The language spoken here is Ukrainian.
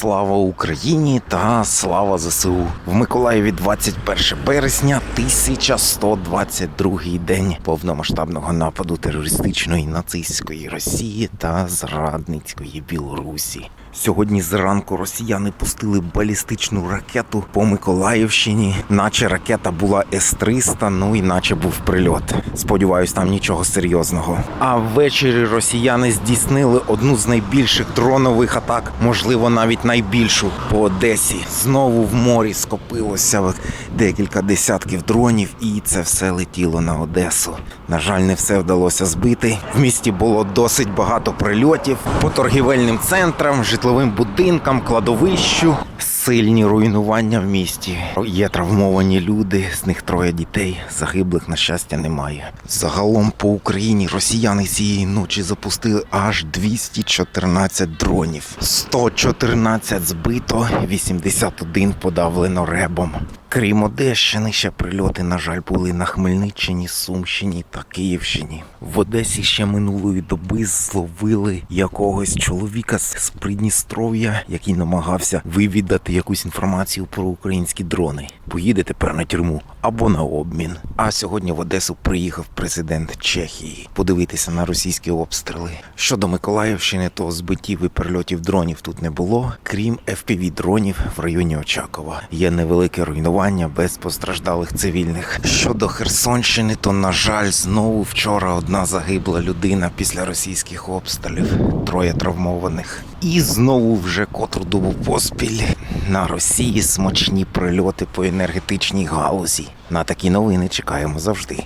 Слава Україні та слава ЗСУ. В Миколаєві 21 березня, 1122 день повномасштабного нападу терористичної нацистської Росії та зрадницької Білорусі. Сьогодні зранку росіяни пустили балістичну ракету по Миколаївщині, наче ракета була С-300, ну і наче був прильот. Сподіваюсь, там нічого серйозного. А ввечері росіяни здійснили одну з найбільших дронових атак, можливо, навіть найбільшу по Одесі. Знову в морі скопилося декілька десятків дронів, і це все летіло на Одесу. На жаль, не все вдалося збити. В місті було досить багато прильотів по торгівельним центрам, житловим будинкам, кладовищу. Сильні руйнування в місті. Є травмовані люди, з них троє дітей. Загиблих, на щастя, немає. Загалом по Україні росіяни цієї ночі запустили аж 214 дронів. 114 збито, 81 подавлено ребом. Крім Одещини, ще прильоти, на жаль, були на Хмельниччині, Сумщині та Київщині. В Одесі ще минулої доби зловили якогось чоловіка з Придністров'я, який намагався вивідати якусь інформацію про українські дрони. Поїде тепер на тюрму або на обмін. А сьогодні в Одесу приїхав президент Чехії подивитися на російські обстріли. Щодо Миколаївщини, то збиттів і прильотів дронів тут не було, крім fpv дронів в районі Очакова. Є невелике руйнування без постраждалих цивільних. Щодо Херсонщини, то на жаль, знову вчора одна загибла людина після російських обстрілів, троє травмованих. І знову вже котру добу поспіль на Росії смачні прильоти по енергетичній галузі. На такі новини чекаємо завжди.